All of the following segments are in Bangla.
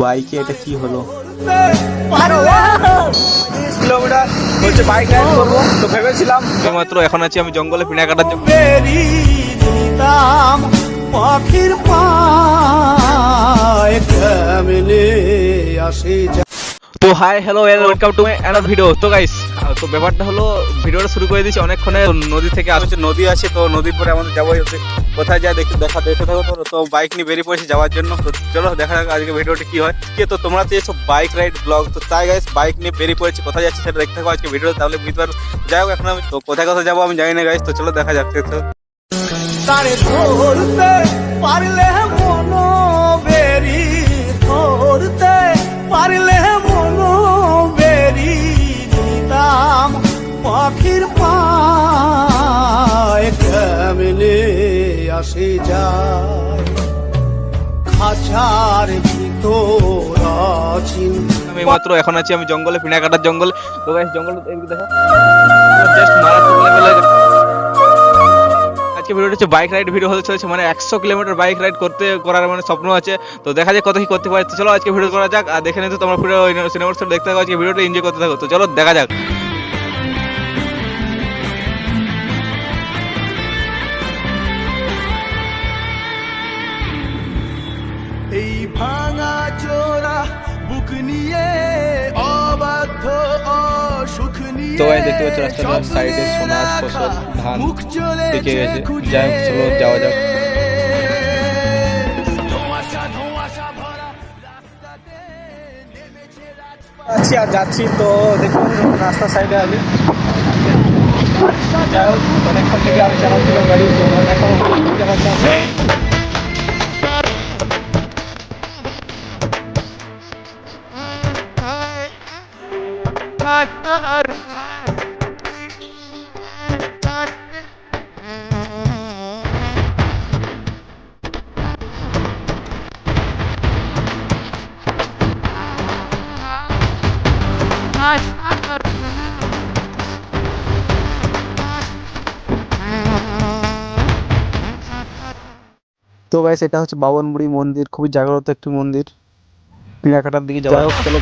বাইকে এটা কি হলো? কিলোমিটার বলছে বাইক রাইড করব। তো ভেবেছিলাম মাত্র এখন আছি আমি জঙ্গলে পিনা কাটার জন্য। পাখির পায়। কেমনে আসে যা তো hi hello welcome to my another video তো গাইস তো ব্যাপারটা হলো ভিডিওটা শুরু করে দিয়েছি অনেকক্ষণে। নদী থেকে আসছে নদী আছে তো নদীর পরে আমাদের যাবোই হচ্ছে। কোথায় যায় দেখতে দেখা দেখতে থাকো তো। তো বাইক নিয়ে বেরিয়ে পড়েছি যাওয়ার জন্য। তো চলো দেখা যাক আজকে ভিডিওটা কি হয়। কে তো তোমরা তো এসব বাইক রাইড ব্লগ তো তাই গাইস বাইক নিয়ে বেরিয়ে পড়েছি। কোথায় যাচ্ছি সেটা দেখতে থাকো আজকে ভিডিও তাহলে বুঝতে পারো যাই হোক এখন আমি তো কোথায় কোথায় যাব আমি জানি না গাইস তো চলো দেখা যাক দেখতে ধরতে পারলে মনো বেরি। ধরতে পারলে খাঁচার ভিতর আছিন আমি মাত্র এখন আছি, আমি জঙ্গলে পিনা কাটার জঙ্গল। তো গাইস জঙ্গল এদিকে দেখো। জাস্ট মারাত্মক লেভেলের আজকে ভিডিওটা হচ্ছে বাইক রাইড ভিডিও হতে চলেছে মানে একশো কিলোমিটার বাইক রাইড করতে, করার মানে স্বপ্ন আছে। তো দেখা যাক কত কি করতে পারে। চলো আজকে ভিডিও করা যাক, আর দেখে নিতে তোমরা পুরো সিনেমার দেখতে থাকো, আজকে ভিডিওটা এনজয় করতে থাকো। তো চলো, দেখা যাক। তো দেখতে পাচ্ছ রাস্তার সাইডে সোনার ফসল, ধান পেকে গেছে। যাই হোক, চলো যাওয়া যাক। আছি আর যাচ্ছি, তো দেখুন, রাস্তার সাইডে আছি। যাই হোক, অনেকক্ষণ থেকে আমি চালাচ্ছিলাম গাড়ি এখন তো গাইস এটা হচ্ছে বাবনবুড়ি মন্দির খুবই জাগ্রত একটি মন্দির। পিনাকাটার দিকে যাওয়া হোক চলো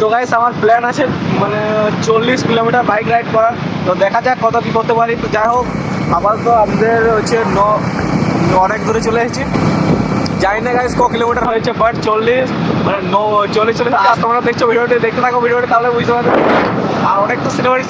তো গাইস আমার প্ল্যান আছে মানে চল্লিশ কিলোমিটার বাইক রাইড করা তো দেখা যাক কত কি করতে পারি। তো যাই হোক আবার তো আমাদের হচ্ছে ন অনেক দূরে চলে এসেছি। জানি না গাইস ক কিলোমিটার হয়েছে বাট চল্লিশ মানে চল্লিশ চল্লিশ তোমরা দেখছ ভিডিওটি দেখতে থাকো ভিডিওটি তাহলে বুঝতে পারবে। আর অনেক তো সিনেমারি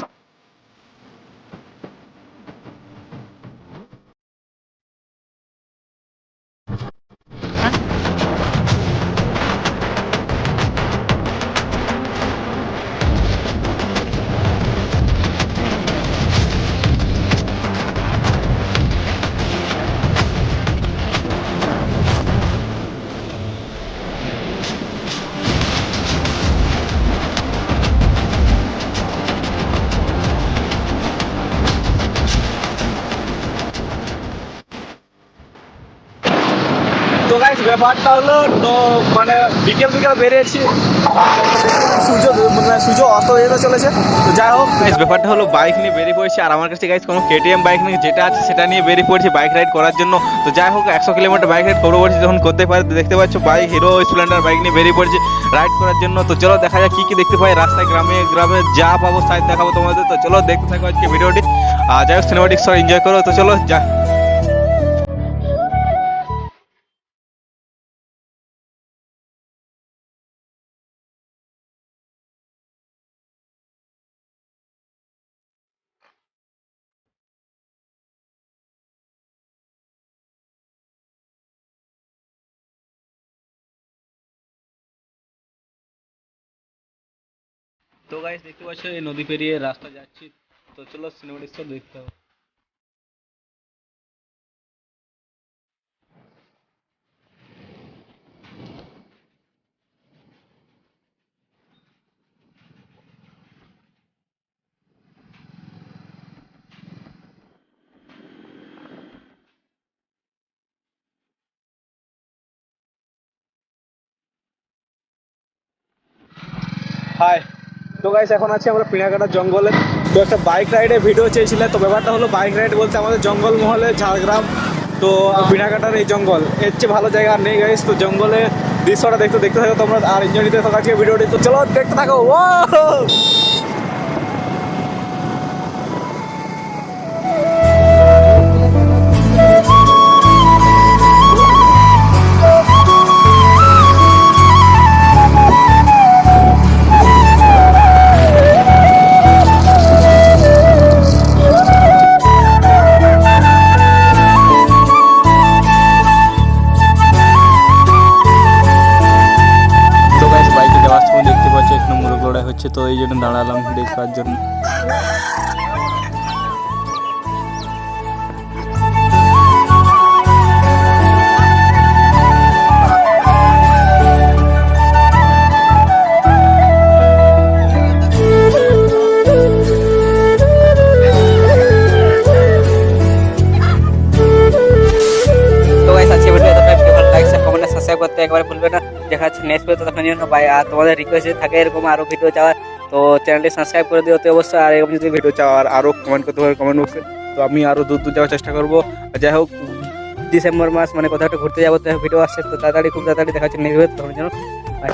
তো গাইস ব্যাপারটা হলো মানে বিকেল বিকেল বেরিয়েছি। সূর্য মানে সূর্য অস্ত যেতে চলেছে। তো যাই হোক গাইস ব্যাপারটা হলো বাইক নিয়ে বেরিয়ে পড়েছি। আর আমার কাছে গাইস কোনো কেটিএম বাইক নেই। যেটা আছে, সেটা নিয়ে বেরিয়ে পড়েছি বাইক রাইড করার জন্য। তো যাই হোক, একশো কিলোমিটার বাইক রাইড করব বলছি। যখন করতে পারি, দেখতে পাচ্ছ বাইক হিরো স্প্লেন্ডার বাইক নিয়ে বেরিয়ে পড়েছি রাইড করার জন্য। তো চলো, দেখা যাক কি কি দেখতে পাই। রাস্তায়, গ্রামে গ্রামে যা পাবো সাইড দেখাবো তোমাদের। তো চলো, দেখতে থাকো আজকে ভিডিওটি। আর যাই হোক সিনেমাটিক এনজয় করো। তো চলো, যা তো গাইস দেখতে পাচ্ছ, এই নদী পেরিয়ে রাস্তা যাচ্ছি তো চলো সিনেমাটিক্সটা দেখতে হবে Hi. তো গাইস এখন আছি আমরা পিনাকাটা জঙ্গলে। তো একটা বাইক রাইডে ভিডিও চেয়েছিলে, তো ব্যাপারটা হলো বাইক রাইড বলতে আমাদের জঙ্গল মহলে ঝাড়গ্রাম, তো পিনাকাটার এই জঙ্গল। এর চেয়ে ভালো জায়গা আর নেই গাইস তো জঙ্গলে দৃশ্যটা দেখতে দেখতে থাকো তোমরা, আর এনজয় নিতে থাকো আজকে ভিডিওটি তো চলো দেখতে থাকো ও তো এই জন্য দাঁড়ালাম দেখার জন্য। দেখা হচ্ছে নেক্সট ভিডিও তখন জন্য বাই আর তোমাদের রিকোয়েস্ট থাকে এরকম আরও ভিডিও চাওয়ার, তো চ্যানেলটি সাবস্ক্রাইব করে দিও তো অবশ্যই। আর এরকম যদি ভিডিও চাও, আর আরও কমেন্ট করতে পারো কমেন্ট বক্সে তো আমি আরও দূর দূর যাওয়ার চেষ্টা করব। যাই হোক ডিসেম্বর মাস মানে কোথাও একটা ঘুরতে যাব, তো ভিডিও আসছে, তো তাড়াতাড়ি, খুব তাড়াতাড়ি দেখা হচ্ছে নেক্সট ভিডিও তখন জন্য বাই